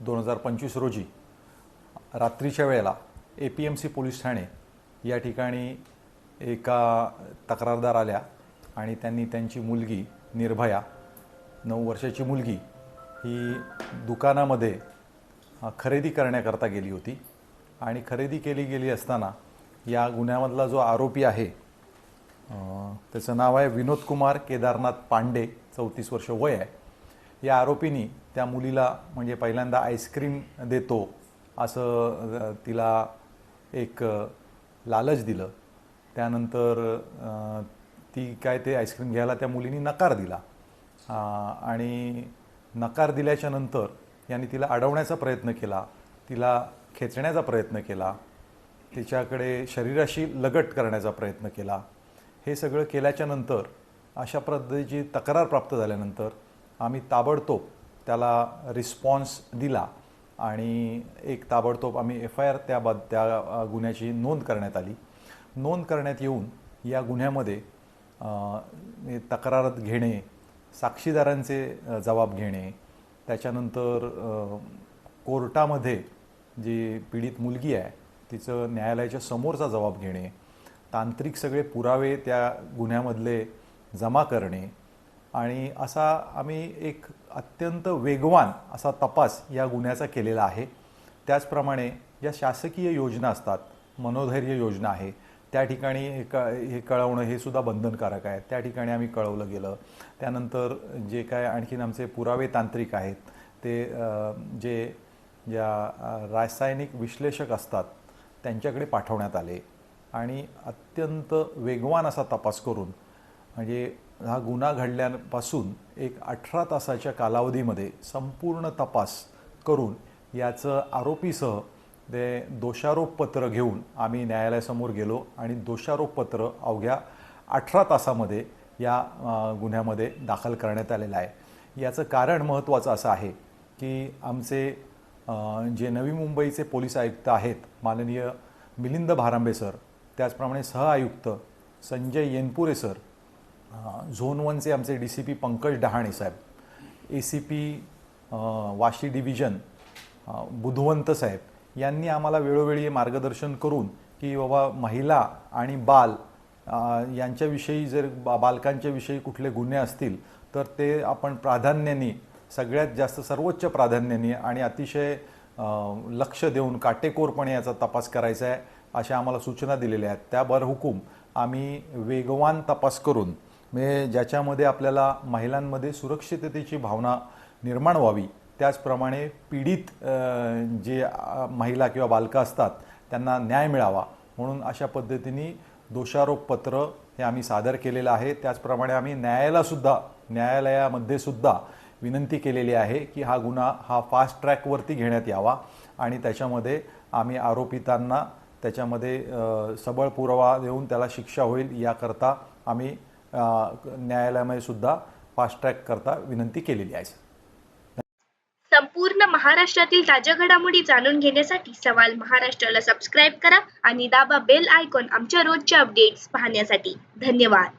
दोन हजार पंचवीस रोजी रात्रीच्या वेळेला A P M C police Thane या ठिकाणी एका तक्रारदार आल्या आणि त्यांनी त्यांची मुलगी निर्भया नऊ वर्षाची मुलगी ही दुकानामध्ये खरेदी करण्याकरता गेली होती. आणि खरेदी केली गेली असताना या गुन्ह्यामधला जो आरोपी आहे त्याचं नाव आहे विनोद कुमार केदारनाथ पांडे चौतीस वर्ष वय आहे. या आरोपीनी त्या मुलीला म्हणजे पहिल्यांदा आईस्क्रीम देतो असं तिला एक लालच दिलं. त्यानंतर ती काय ते आईस्क्रीम घ्यायला त्या मुलीने नकार दिला. आणि नकार दिल्याच्या नंतर यांनी तिला अडवण्याचा प्रयत्न केला तिला खेचण्याचा प्रयत्न केला तिच्याकडे शरीराशी लगट करण्याचा प्रयत्न केला. हे सगळं केल्याच्यानंतर अशा पद्धतीची तक्रार प्राप्त झाल्यानंतर आम्ही ताबडतोब त्याला रिस्पॉन्स दिला आणि एक ताबडतोब आम्ही एफ आय आर त्या बद त्या गुन्ह्याची नोंद करण्यात आली. नोंद करण्यात येऊन या गुन्ह्यामध्ये तक्रारत तक्रार घेणे साक्षीदारांचे जबाब घेणे त्याच्यानंतर कोर्टामध्ये जी पीडित मुलगी आहे तिचं न्यायालयाच्या समोरचा जबाब घेणे तांत्रिक सगळे पुरावे त्या गुन्ह्यामधले जमा करणे आणि असा आम्ही एक अत्यंत वेगवान असा तपास या गुन्ह्याचा केलेला आहे. त्याचप्रमाणे ज्या शासकीय योजना असतात मनोधैर्य योजना आहे त्या ठिकाणी हे क हे कळवणं हे सुद्धा बंधनकारक आहे. त्या ठिकाणी आम्ही कळवलं गेलं. त्यानंतर जे काय आणखीन आमचे पुरावे तांत्रिक आहेत ते जे ज्या रासायनिक विश्लेषक असतात त्यांच्याकडे पाठवण्यात आले. आणि अत्यंत वेगवान असा तपास करून म्हणजे हा गुन्हा घडल्यापासून एक अठरा तासाच्या कालावधीमध्ये संपूर्ण तपास करून याचं आरोपीसह ते दोषारोपपत्र घेऊन आम्ही न्यायालयासमोर गेलो आणि दोषारोपपत्र अवघ्या अठरा तासामध्ये या गुन्ह्यामध्ये दाखल करण्यात आलेलं आहे. याचं कारण महत्त्वाचं असं आहे की आमचे जे नवी मुंबईचे पोलीस आयुक्त आहेत माननीय मिलिंद भारांबे सर त्याचप्रमाणे सहआयुक्त संजय येनपुरे सर झोन वनचे आमचे D C P Pankaj Dahane Saheb. A C P Vashi division Budhwant साहेब. यांनी आम्हाला वेळोवेळी मार्गदर्शन करून की बाबा महिला आणि बाल यांच्याविषयी जर बा बालकांच्याविषयी कुठले गुन्हे असतील तर ते आपण प्राधान्याने सगळ्यात जास्त सर्वोच्च प्राधान्याने आणि अतिशय लक्ष देऊन काटेकोरपणे याचा तपास करायचा आहे अशा आम्हाला सूचना दिलेल्या आहेत. त्या हुकूम आम्ही वेगवान तपास करून म्हणजे ज्याच्यामध्ये आपल्याला महिलांमध्ये सुरक्षिततेची भावना निर्माण व्हावी त्याचप्रमाणे पीडित जे महिला किंवा बालकं असतात त्यांना न्याय मिळावा म्हणून अशा पद्धतीने दोषारोपपत्र हे आम्ही सादर केलेलं आहे. त्याचप्रमाणे आम्ही न्यायालयासुद्धा न्यायालयामध्ये सुद्धा विनंती केलेली आहे की हा गुन्हा हा फास्ट ट्रॅकवरती घेण्यात यावा आणि त्याच्यामध्ये आम्ही आरोपितांना त्याच्यामध्ये सबळ पुरावा देऊन त्याला शिक्षा होईल याकरता आम्ही न्यायालयामध्ये सुद्धा फास्ट ट्रॅक करता विनंती केलेली आहे. संपूर्ण महाराष्ट्रातील ताज्या घडामोडी जाणून घेण्यासाठी सवाल महाराष्ट्राला सबस्क्राईब करा आणि दाबा बेल आयकॉन आमच्या रोजच्या अपडेट्स पाहण्यासाठी. धन्यवाद.